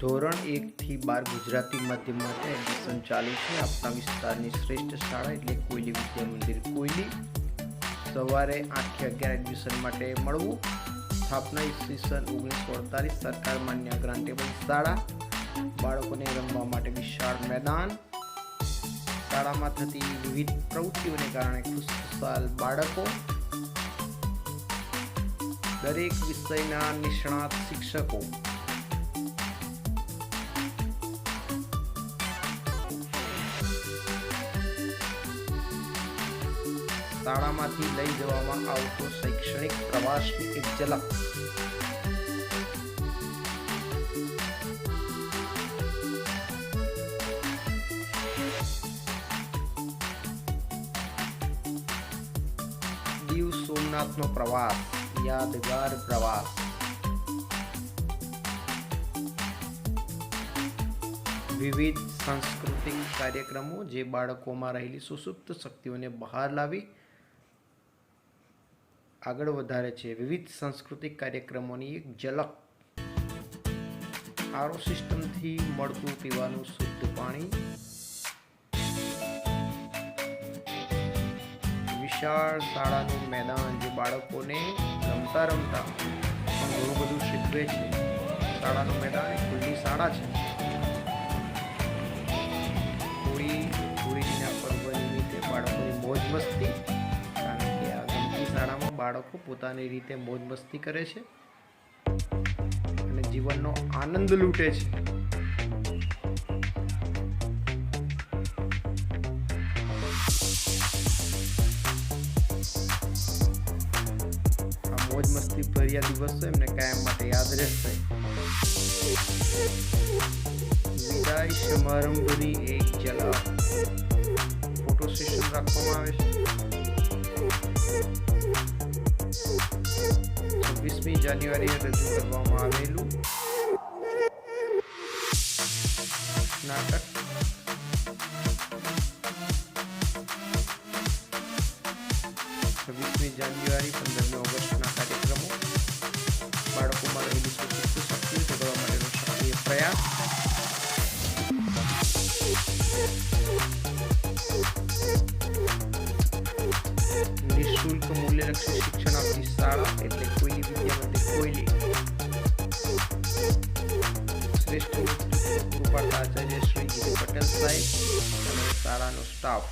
ધોરણ એકથી બાર ગુજરાતી માધ્યમ માટે એડમિશન ચાલુ છે. આપણા વિસ્તારની શ્રેષ્ઠ શાળા એટલે કોયલી વિદ્યા મંદિર. કોયલી સવારે આઠથી અગિયાર એડમિશન માટે મળવું. સ્થાપના ઈસવીસન ઓગણીસો અડતાલીસ સરકાર માન્ય ગ્રાન્ટેબલ શાળા. બાળકોને રમવા માટે વિશાળ મેદાન. શાળામાં થતી વિવિધ પ્રવૃત્તિઓને કારણે ખુશખુશાલ બાળકો. દરેક વિષયના નિષ્ણાત શિક્ષકો શાળામાંથી લઈ જવામાં આવતો શૈક્ષણિક પ્રવાસની એક ઝલક. દીવ સોમનાથનો પ્રવાસ, યાદગાર પ્રવાસ. વિવિધ સાંસ્કૃતિક કાર્યક્રમો જે બાળકોમાં રહેલી સુસુપ્ત શક્તિઓને બહાર લાવી આગળ વધારે છે. વિવિધ સાંસ્કૃતિક કાર્યક્રમોની એક ઝલક. આરો સિસ્ટમથી મળતું પીવાનું શુદ્ધ પાણી. વિશાળ શાળાનું મેદાન જે બાળકોને રમતા રમતા પણ ઘણું બધું શીખવે છે. શાળાનું મેદાન એ ખુલ્લી શાળા છે. હોળી, હોળીના પર્વ નિમિત્તે બાળકોની મોજ મસ્તી બાળકો પોતાની રીતે મોજ મસ્તી કરે છે અને જીવનનો આનંદ લૂંટે છે. આ મોજ મસ્તી ભર્યા દિવસો એમને કાયમ માટે યાદ રહેશે. વિદાય સમારંભની એક ઝલક ફોટો સેશન રાખવામાં આવે છે. છવ્વીસમી જાન્યુઆરીએ રજૂ કરવામાં આવેલું નાટક. છવ્વીસમી જાન્યુઆરી પંદરમી ઓગસ્ટના કાર્યક્રમો. બાળકોમાં રહેલી શક્તિઓ જગાડવા માટેનો સક્રિય પ્રયાસ. નિઃશુલ્ક મૂલ્યલક્ષી શિક્ષણ આપતી શાળા એટલે કોઈલી વિદ્યા મંદિર કોઈલી શ્રેષ્ઠ નેતૃત્વ પૂરું પાડતા આચાર્ય શ્રી જીતુ પટેલ સાહેબ અને શાળાનો સ્ટાફ